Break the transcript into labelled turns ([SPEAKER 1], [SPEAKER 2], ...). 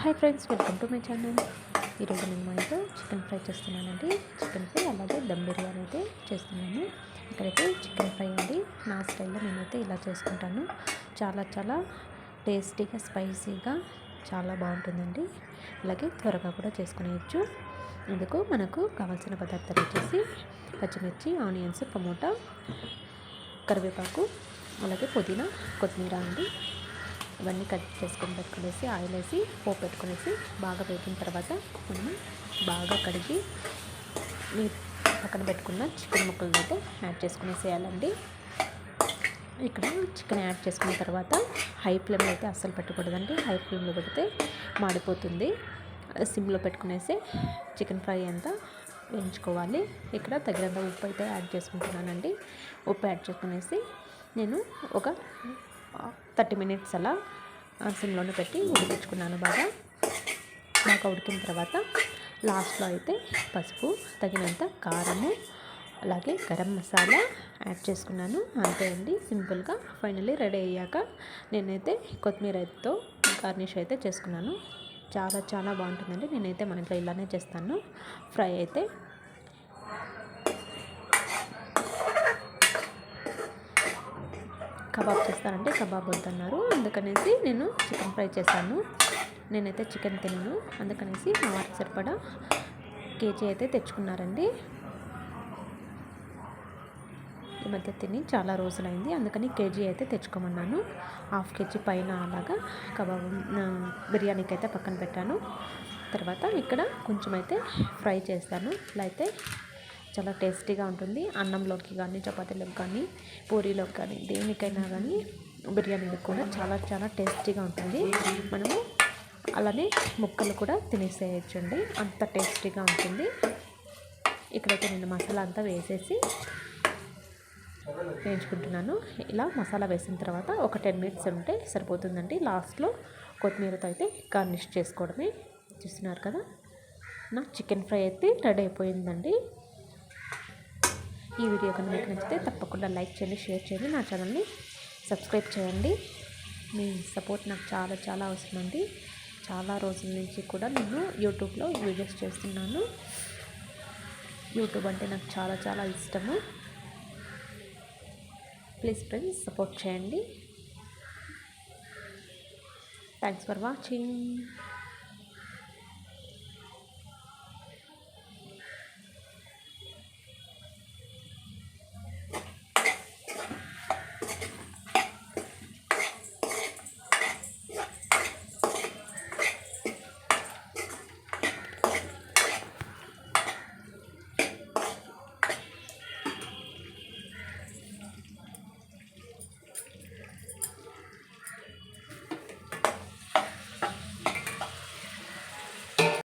[SPEAKER 1] Hi friends welcome to my channel ఈరోజు నేను మా ఇంట్లో చికెన్ ఫ్రై చేస్తున్నానండి. చికెన్ ఫ్రై అలాగే దమ్ బిర్యానీ అయితే చేస్తున్నాను. ఇక్కడైతే చికెన్ ఫ్రై అండి. నా స్టైల్లో నేనైతే ఇలా చేసుకుంటాను. చాలా చాలా టేస్టీగా స్పైసీగా చాలా బాగుంటుందండి. అలాగే త్వరగా కూడా చేసుకునేయచ్చు. ఇందుకు మనకు కావాల్సిన పదార్థాలు వచ్చేసి పచ్చిమిర్చి ఆనియన్స్ టమోటా కరివేపాకు అలాగే పుదీనా కొత్తిమీర అండి. ఇవన్నీ కట్ చేసుకొని పెట్టుకునేసి ఆయిల్ వేసి పోపు పెట్టుకునేసి బాగా వేగిన తర్వాత మనం బాగా కడిగి మీ పక్కన పెట్టుకున్న చికెన్ ముక్కలను అయితే యాడ్ చేసుకునేసేయాలండి. ఇక్కడ చికెన్ యాడ్ చేసుకున్న తర్వాత హై ఫ్లేమ్లో అయితే అస్సలు పెట్టకూడదండి. హై ఫ్లేమ్లో పెడితే మాడిపోతుంది. సిమ్లో పెట్టుకునేసి చికెన్ ఫ్రై అంతా వేయించుకోవాలి. ఇక్కడ తగినంత ఉప్పు అయితే యాడ్ చేసుకుంటున్నానండి. ఉప్పు యాడ్ చేసుకునేసి నేను ఒక థర్టీ మినిట్స్ అలా సిమ్లోనే పెట్టి ఉడికించుకున్నాను బాగా. బాగా ఉడికిన తర్వాత లాస్ట్లో అయితే పసుపు తగినంత కారము అలాగే గరం మసాలా యాడ్ చేసుకున్నాను. అంతే అండి సింపుల్గా ఫైనల్లీ రెడీ అయ్యాక నేనైతే కొత్తిమీరతో గార్నిష్ అయితే చేసుకున్నాను. చాలా చాలా బాగుంటుందండి. నేనైతే మన ఇంట్లో ఇలానే చేస్తాను. ఫ్రై అయితే కబాబ్ చేస్తానంటే కబాబ్ వద్దన్నారు. అందుకనేసి నేను చికెన్ ఫ్రై చేశాను. నేనైతే చికెన్ తినను. అందుకనేసి మా వారికి సరిపడా కేజీ అయితే తెచ్చుకున్నారండి. ఈ మధ్య తిని చాలా రోజులైంది. అందుకని కేజీ అయితే తెచ్చుకోమన్నాను. హాఫ్ కేజీ పైన అలాగా కబాబ్ బిర్యానీకి అయితే పక్కన పెట్టాను. తర్వాత ఇక్కడ కొంచెం అయితే ఫ్రై చేస్తాను. ఇలా అయితే చాలా టేస్టీగా ఉంటుంది. అన్నంలోకి కానీ చపాతీలోకి కానీ పూరీలోకి కానీ దేనికైనా కానీ బిర్యానీలో కూడా చాలా చాలా టేస్టీగా ఉంటుంది. మనము అలానే ముక్కలు కూడా తినేసేయచ్చండి. అంత టేస్టీగా ఉంటుంది. ఇక్కడైతే నేను మసాలా అంతా వేసేసి వేయించుకుంటున్నాను. ఇలా మసాలా వేసిన తర్వాత ఒక టెన్ మినిట్స్ ఉంటే సరిపోతుందండి. లాస్ట్లో కొత్తిమీరతో అయితే గార్నిష్ చేసుకోవడమే. చూస్తున్నారు కదా? నా చికెన్ ఫ్రై అయితే రెడీ అయిపోయిందండి. ఈ వీడియో కనుక మీకు నచ్చితే తప్పకుండా లైక్ చేయండి షేర్ చేయండి. నా ఛానల్ని సబ్స్క్రైబ్ చేయండి. మీ సపోర్ట్ నాకు చాలా చాలా అవసరం అండి. చాలా రోజుల నుంచి కూడా నేను యూట్యూబ్లో వీడియోస్ చేస్తున్నాను. యూట్యూబ్ అంటే నాకు చాలా చాలా ఇష్టము. ప్లీజ్ ఫ్రెండ్స్ సపోర్ట్ చేయండి. Thanks for watching.